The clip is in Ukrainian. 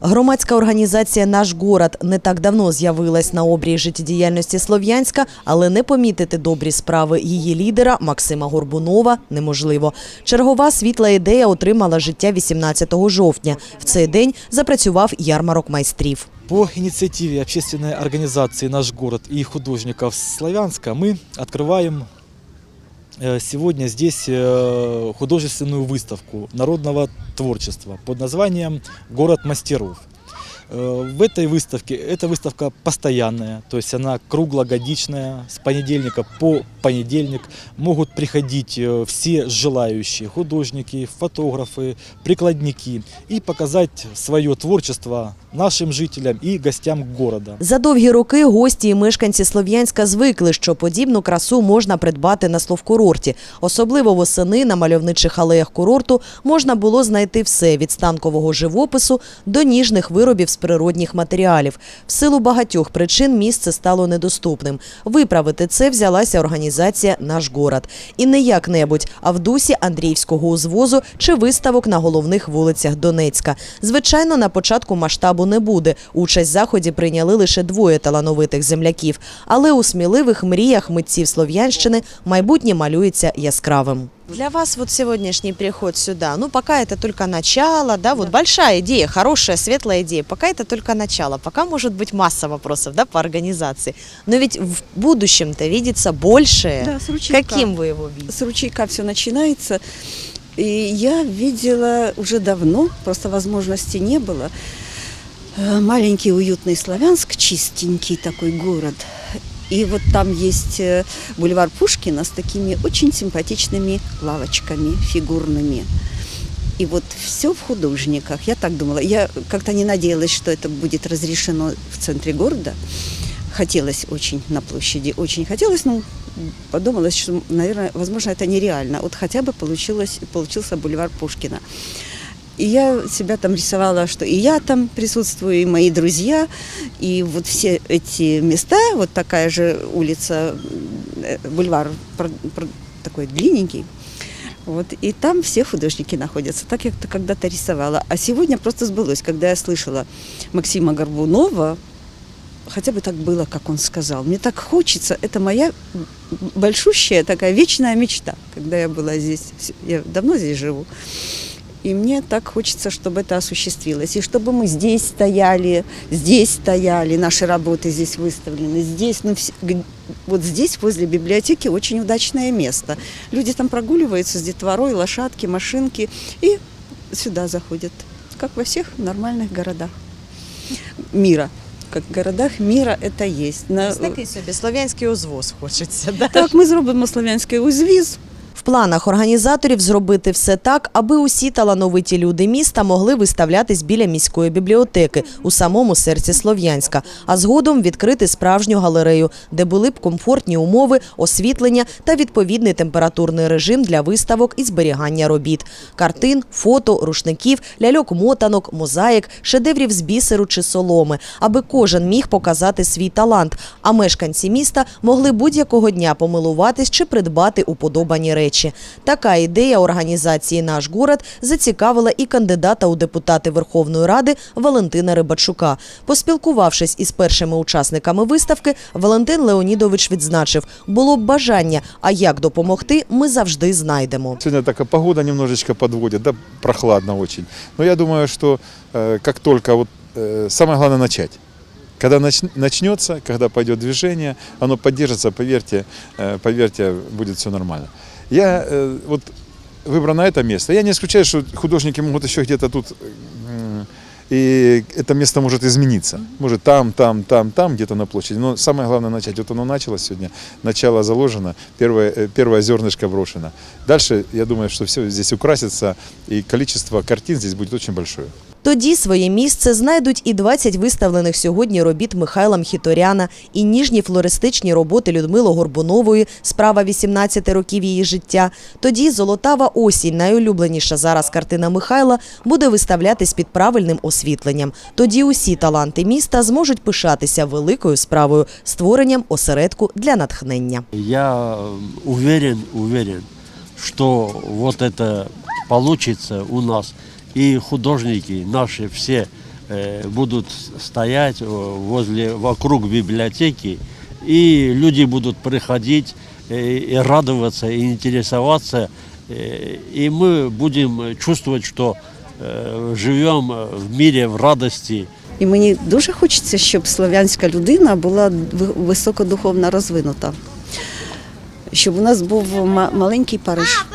Громадська організація Наш город не так давно з'явилась на обрії життєдіяльності Слов'янська, але не помітити добрі справи її лідера Максима Горбунова неможливо. Чергова світла ідея отримала життя 18 жовтня. В цей день запрацював ярмарок майстрів. По инициативе общественной организации «Наш город» и художников Славянска мы открываем э, Сегодня здесь э, художественную выставку народного творчества под названием «Город мастеров». Э, В этой выставке, эта выставка постоянная, то есть она круглогодичная, с понедельника по понедельник. Могут приходить э, все желающие, художники, фотографы, прикладники и показать свое творчество нашим жителям и гостям города. За довгі роки гості і мешканці Слов'янська звикли, що подібну красу можна придбати на словкурорті. Особливо восени на мальовничих алеях курорту можна було знайти все від станкового живопису до ніжних виробів з природних матеріалів. В силу багатьох причин місце стало недоступним. Виправити це взялася організація Наш город. І не як-небудь, а в дусі Андріївського узвозу чи виставок на головних вулицях Донецька. Звичайно, на початку масштабу не буде. Участь в заході прийняли лише двоє талановитих земляків. Але у сміливих мріях митців Слов'янщини майбутнє малюється яскравим. Для вас вот сегодняшний приход сюда, ну пока это только начало, да, вот большая идея, хорошая, светлая идея, пока это только начало, пока может быть масса вопросов, да, по организации. Но ведь в будущем-то видится большее. Да, с ручейка. Каким вы его видите? С ручейка все начинается. И я видела уже давно, просто возможности не было. э, Маленький уютный Славянск, чистенький такой город. И вот там есть э, бульвар Пушкина с такими очень симпатичными лавочками фигурными. И вот все в художниках. Я так думала. Я как-то не надеялась, что это будет разрешено в центре города. Хотелось очень на площади, очень хотелось, но подумалось, что, наверное, возможно, это нереально. Вот хотя бы получилось, получился бульвар Пушкина. И я себя там рисовала, что и я там присутствую, и мои друзья, и вот все эти места, вот такая же улица, э, бульвар такой длинненький, вот, и там все художники находятся, так я это когда-то рисовала. А сегодня просто сбылось, когда я слышала Максима Горбунова, хотя бы так было, как он сказал. Мне так хочется, это моя большущая такая вечная мечта, когда я была здесь, я давно здесь живу. И мне так хочется, чтобы это осуществилось. И чтобы мы здесь стояли, здесь стояли, наши работы здесь выставлены, здесь, ну, вот здесь, возле библиотеки, очень удачное место. Люди там прогуливаются с детворой, лошадки, машинки, и сюда заходят, как во всех нормальных городах мира. Как в городах мира это есть. На... Такий собі слов'янський узвоз хочеться. Да? Так, ми зробимо слов'янський узвіз. Планах організаторів зробити все так, аби усі талановиті люди міста могли виставлятись біля міської бібліотеки у самому серці Слов'янська, а згодом відкрити справжню галерею, де були б комфортні умови, освітлення та відповідний температурний режим для виставок і зберігання робіт: картин, фото, рушників, ляльок-мотанок, мозаїк, шедеврів з бісеру чи соломи, аби кожен міг показати свій талант, а мешканці міста могли будь-якого дня помилуватись чи придбати уподобані речі Така ідея організації Наш город зацікавила і кандидата у депутати Верховної Ради Валентина Рибачука. Поспілкувавшись із першими учасниками виставки, Валентин Леонідович відзначив, було б бажання, а як допомогти, ми завжди знайдемо. Сегодня такая погода немножечко подводит, да, прохладно очень. Но я думаю, что э, как только вот э, самое главное начать. Когда нач- начнется, когда пойдет движение, оно поддержится, поверьте, э, поверьте, будет все нормально. Я э, вот выбрано это место. Я не исключаю, что художники могут еще где-то тут м, и это место может измениться. Может там, там, там, там, где-то на площади. Но самое главное начать. Вот оно началось сегодня, начало заложено, первое, э, первое зернышко брошено. Дальше, я думаю, что все здесь украсится, и количество картин здесь будет очень большое. Тоді своє місце знайдуть і 20 виставлених сьогодні робіт Михайла Мхіторяна, і ніжні флористичні роботи Людмили Горбунової, справа 18 років її життя. Тоді золотава осінь, найулюбленіша зараз картина Михайла, буде виставлятись під правильним освітленням. Тоді усі таланти міста зможуть пишатися великою справою створенням осередку для натхнення. Я э, уверен, уверен, что вот это получится у нас И художники наши все э, будут стоять э, возле, вокруг библиотеки, и люди будут приходить э, и радоваться, и интересоваться, э, и мы будем чувствовать, что э, живем в мире, в радости, І мені дуже хочеться, щоб слов'янська людина була ви- високодуховно розвинута. Щоб у нас був ма- маленький Париж,